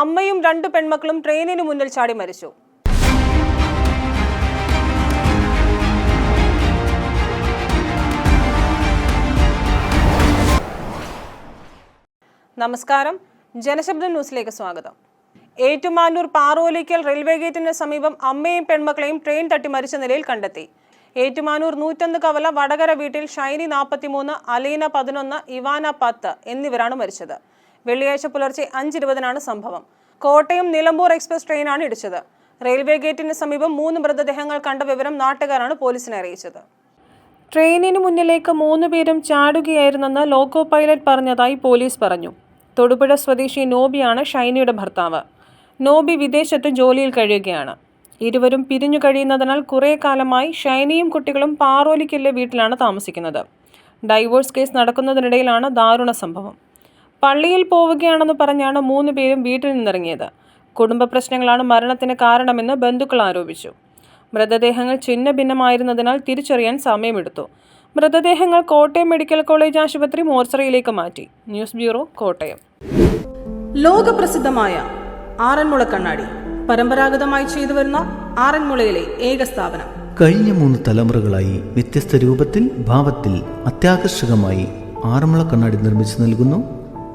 അമ്മയും രണ്ട് പെൺമക്കളും ട്രെയിനിന് മുന്നിൽ ചാടി മരിച്ചു. നമസ്കാരം. ജനശബ്ദ ന്യൂസിലേക്ക് സ്വാഗതം. ഏറ്റുമാനൂർ പാറോലിക്കൽ റെയിൽവേ ഗേറ്റിന് സമീപം അമ്മയും പെൺമക്കളെയും ട്രെയിൻ തട്ടി മരിച്ച നിലയിൽ കണ്ടെത്തി. ഏറ്റുമാനൂർ നൂറ്റൊന്ന് കവല വടകര വീട്ടിൽ ഷൈനി നാൽപ്പത്തിമൂന്ന് അലീന പതിനൊന്ന് ഇവാന പത്ത് എന്നിവരാണ് മരിച്ചത്. വെള്ളിയാഴ്ച പുലർച്ചെ അഞ്ചിരുപതിനാണ് സംഭവം. കോട്ടയം നിലമ്പൂർ എക്സ്പ്രസ് ട്രെയിനാണ് ഇടിച്ചത്. റെയിൽവേ ഗേറ്റിന് സമീപം മൂന്ന് മൃതദേഹങ്ങൾ കണ്ട വിവരം നാട്ടുകാരാണ് പോലീസിനെ അറിയിച്ചത്. ട്രെയിനിന് മുന്നിലേക്ക് മൂന്ന് പേരും ചാടുകയായിരുന്നെന്ന് ലോക്കോ പൈലറ്റ് പറഞ്ഞതായി പോലീസ് പറഞ്ഞു. തൊടുപുഴ സ്വദേശി നോബിയാണ് ഷൈനിയുടെ ഭർത്താവ്. നോബി വിദേശത്ത് ജോലിയിൽ കഴിയുകയാണ്. ഇരുവരും പിരിഞ്ഞു കഴിയുന്നതിനാൽ കുറേ കാലമായി ഷൈനിയും കുട്ടികളും പാറോലിക്കല്ലെ വീട്ടിലാണ് താമസിക്കുന്നത്. ഡൈവോഴ്സ് കേസ് നടക്കുന്നതിനിടയിലാണ് ദാരുണ സംഭവം. പള്ളിയിൽ പോവുകയാണെന്ന് പറഞ്ഞാണ് മൂന്ന് പേരും വീട്ടിൽ നിന്നിറങ്ങിയത്. കുടുംബ പ്രശ്നങ്ങളാണ് മരണത്തിന് കാരണമെന്ന് ബന്ധുക്കൾ ആരോപിച്ചു. മൃതദേഹങ്ങൾ ചിന്ന ഭിന്നമായിരുന്നതിനാൽ തിരിച്ചറിയാൻ സമയമെടുത്തു. മൃതദേഹങ്ങൾ കോട്ടയം മെഡിക്കൽ കോളേജ് ആശുപത്രി മോർച്ചറിയിലേക്ക് മാറ്റി. News bureau Kottayam. ലോകപ്രസിദ്ധമായ ആറന്മുള കണ്ണാടി പരമ്പരാഗതമായി ചെയ്തു വരുന്ന ആറന്മുളയിലെ ഏക സ്ഥാപനം. കഴിഞ്ഞ മൂന്ന് തലമുറകളായി വ്യത്യസ്ത രൂപത്തിൽ ഭാവത്തിൽ അത്യാകർഷകമായി ആറന്മുള കണ്ണാടി നിർമ്മിച്ചു നൽകുന്നു